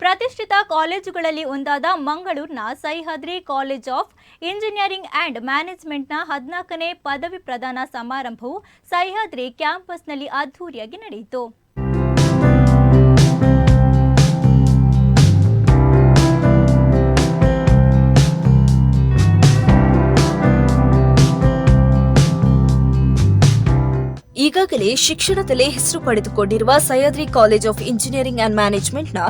ಪ್ರತಿಷ್ಠಿತ ಕಾಲೇಜುಗಳಲ್ಲಿ ಒಂದಾದ ಮಂಗಳೂರಿನ Sahyadri college of engineering and ಮ್ಯಾನೇಜ್ಮೆಂಟ್ನ ಹದಿನಾಲ್ಕನೇ ಪದವಿ ಪ್ರದಾನ ಸಮಾರಂಭವು ಸಹ್ಯಾದ್ರಿ ಕ್ಯಾಂಪಸ್ನಲ್ಲಿ ಅದ್ದೂರಿಯಾಗಿ ನಡೆಯಿತು. ಈಗಾಗಲೇ ಶಿಕ್ಷಣದಲ್ಲೇ ಹೆಸರು ಪಡೆದುಕೊಂಡಿರುವ Sahyadri college of engineering and ಮ್ಯಾನೇಜ್ಮೆಂಟ್ನ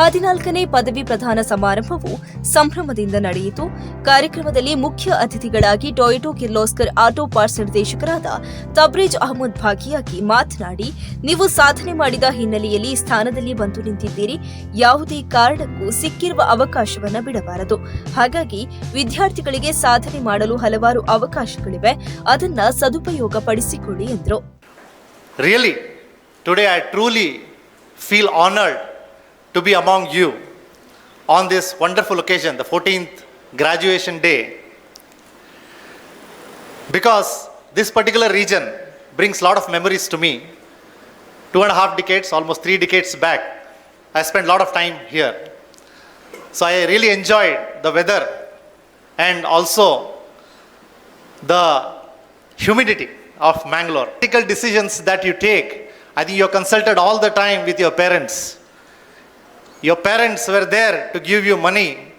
ಹದಿನಾಲ್ಕನೇ ಪದವಿ ಪ್ರದಾನ ಸಮಾರಂಭವು ಸಂಭ್ರಮದಿಂದ ನಡೆಯಿತು. ಕಾರ್ಯಕ್ರಮದಲ್ಲಿ ಮುಖ್ಯ ಅತಿಥಿಗಳಾಗಿ ಟೊಯೊಟೊ ಕಿರ್ಲೋಸ್ಕರ್ ಆಟೋ ಪಾರ್ಟ್ಸ್ ನಿರ್ದೇಶಕರಾದ ತಬ್ರೇಜ್ ಅಹಮದ್ ಭಾಗಿಯಾಗಿ ಮಾತನಾಡಿ, ನೀವು ಸಾಧನೆ ಮಾಡಿದ ಹಿನ್ನೆಲೆಯಲ್ಲಿ ಸ್ಥಾನದಲ್ಲಿ ಬಂದು ನಿಂತಿದ್ದೀರಿ. ಯಾವುದೇ ಕಾರಣಕ್ಕೂ ಸಿಕ್ಕಿರುವ ಅವಕಾಶವನ್ನು ಬಿಡಬಾರದು. ಹಾಗಾಗಿ ವಿದ್ಯಾರ್ಥಿಗಳಿಗೆ ಸಾಧನೆ ಮಾಡಲು ಹಲವಾರು ಅವಕಾಶಗಳಿವೆ. ಅದನ್ನ ಸದುಪಯೋಗ ಪಡಿಸಿಕೊಳ್ಳಿ ಎಂದರು. Really, today I truly feel honored to be among you on this wonderful occasion, the 14th graduation day. Because this particular region brings a lot of memories to me. Two and a half decades, almost three decades back, I spent a lot of time here. So I really enjoyed the weather and also the humidity of Mangalore. Critical decisions that you take, I think you're consulted all the time with your parents. Your parents were there to give you money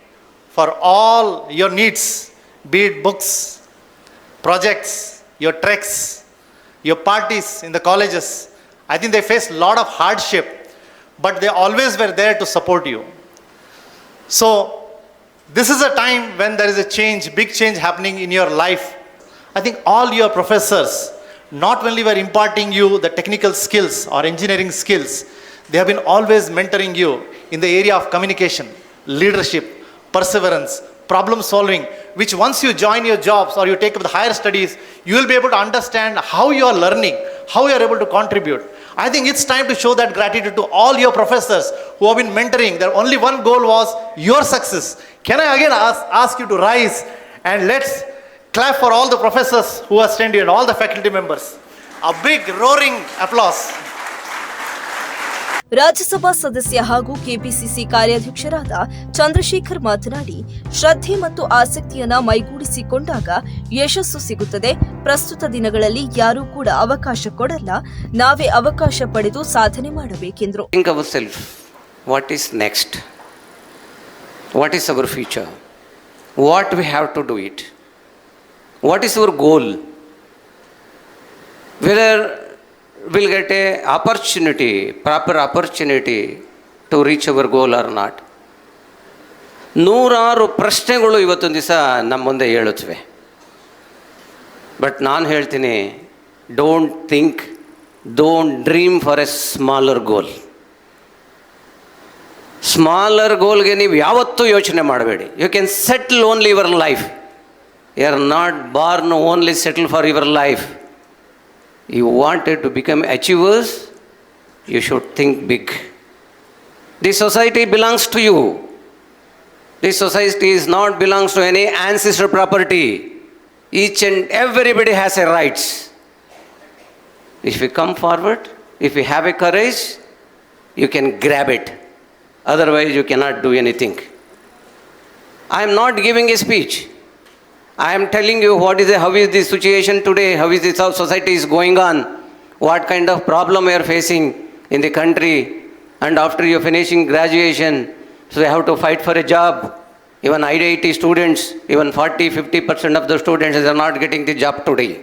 for all your needs, be it books, projects, your treks, your parties in the colleges. I think they faced a lot of hardship, but they always were there to support you. So, this is a time when there is a change, big change happening in your life. I think all your professors not only were imparting you the technical skills or engineering skills, they have been always mentoring you in the area of communication, leadership, perseverance, problem solving, which once you join your jobs or you take up the higher studies, you will be able to understand how you are learning, how you are able to contribute. I think it's time to show that gratitude to all your professors who have been mentoring. Their only one goal was your success. Can I again ask, ask you to rise and let's clap for all the professors who are stand all the faculty members a big roaring applause Rajya Sabha ಸದಸ್ಯ ಹಾಗೂ KPCC ಕಾರ್ಯಾಧ್ಯಕ್ಷರಾದ Chandrashekhar ಮಾತನಾಡಿ ಶ್ರದ್ಧೆ ಮತ್ತು ಆಸಕ್ತಿಯನ್ನು ಮೈಗೂಡಿಸಿಕೊಂಡಾಗ ಯಶಸ್ಸು ಸಿಗುತ್ತದೆ. ಪ್ರಸ್ತುತ ದಿನಗಳಲ್ಲಿ ಯಾರೂ ಕೂಡ ಅವಕಾಶ ಕೊಡಲ್ಲ. ನಾವೇ ಅವಕಾಶ ಪಡೆದು ಸಾಧನೆ ಮಾಡಬೇಕೆಂದರು. Think our self what is next what is our future what we have to do it what is our goal? Whether we'll get a opportunity, proper opportunity to reach our goal or not. ನೂರಾರು ಪ್ರಶ್ನೆಗಳು ಇವತ್ತೊಂದು ದಿವಸ ನಮ್ಮ ಮುಂದೆ ಹೇಳುತ್ತವೆ but ನಾನು ಹೇಳ್ತೀನಿ don't think don't dream for a smaller goal smaller ಗೋಲ್ಗೆ ನೀವು ಯಾವತ್ತೂ ಯೋಚನೆ ಮಾಡಬೇಡಿ. You can settle only your life You are not born only settle for your life. You wanted to become achievers, you should think big. This society belongs to you. This society is not belongs to any ancestor property. Each and everybody has a rights. If you come forward, if you have a courage, you can grab it. Otherwise, you cannot do anything. I am not giving a speech i am telling you what is the, how is the situation today? How is this how society is going on? What kind of problem we are facing in the country? And after you finishing graduation so they have to fight for a job. Even IIT students even 40 50% of the students are not getting the job today.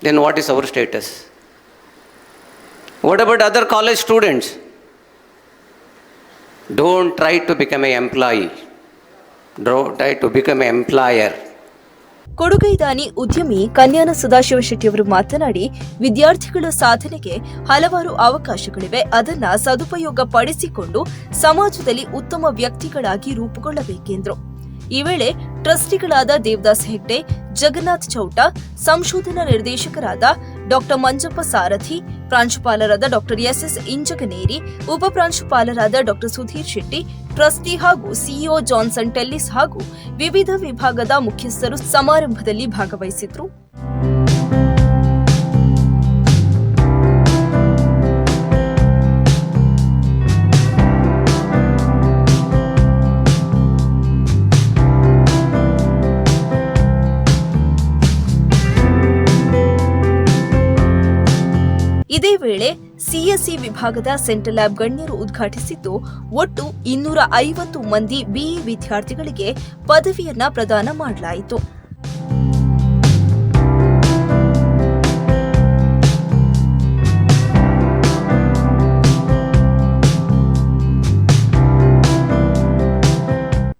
Then what is our status? What about other college students? Don't try to become an employee. Don't try to become an employer ಕೊಡುಗೈದಾನಿ ಉದ್ಯಮಿ ಕನ್ಯಾನ ಸದಾಶಿವ ಶೆಟ್ಟಿಯವರು ಮಾತನಾಡಿ, ವಿದ್ಯಾರ್ಥಿಗಳ ಸಾಧನೆಗೆ ಹಲವಾರು ಅವಕಾಶಗಳಿವೆ. ಅದನ್ನ ಸದುಪಯೋಗ ಪಡಿಸಿಕೊಂಡು ಸಮಾಜದಲ್ಲಿ ಉತ್ತಮ ವ್ಯಕ್ತಿಗಳಾಗಿ ರೂಪುಗೊಳ್ಳಬೇಕೆಂದರು. ಈ ವೇಳೆ ಟ್ರಸ್ಟಿಗಳಾದ ದೇವದಾಸ್ ಹೆಗ್ಡೆ, ಜಗನ್ನಾಥ್ ಚೌಟ, ಸಂಶೋಧನಾ ನಿರ್ದೇಶಕರಾದ ಡಾಕ್ಟರ್ ಮಂಜಪ್ಪ ಸಾರಥಿ, ಪ್ರಾಂಶುಪಾಲರಾದ ಡಾಕ್ಟರ್ ಎಸ್ಎಸ್ ಇಂಜಗನೇರಿ, ಉಪ ಪ್ರಾಂಶುಪಾಲರಾದ ಡಾಕ್ಟರ್ ಸುಧೀರ್ ಶೆಟ್ಟಿ, ಟ್ರಸ್ಟಿ ಹಾಗೂ ಸಿಇಒ ಜಾನ್ಸನ್ ಟೆಲ್ಲಿಸ್ ಹಾಗೂ ವಿವಿಧ ವಿಭಾಗದ ಮುಖ್ಯಸ್ಥರು ಸಮಾರಂಭದಲ್ಲಿ ಭಾಗವಹಿಸಿದ್ರು. ಸಿಎಸ್ಸಿ ವಿಭಾಗದ ಸೆಂಟ್ರಲ್ ಲ್ಯಾಬ್ ಗಣ್ಯರು ಉದ್ಘಾಟಿಸಿದ್ದು, ಒಟ್ಟು ಇನ್ನೂರ ಐವತ್ತು ಮಂದಿ ಬಿಇ ವಿದ್ಯಾರ್ಥಿಗಳಿಗೆ ಪದವಿಯನ್ನ ಪ್ರದಾನ ಮಾಡಲಾಯಿತು.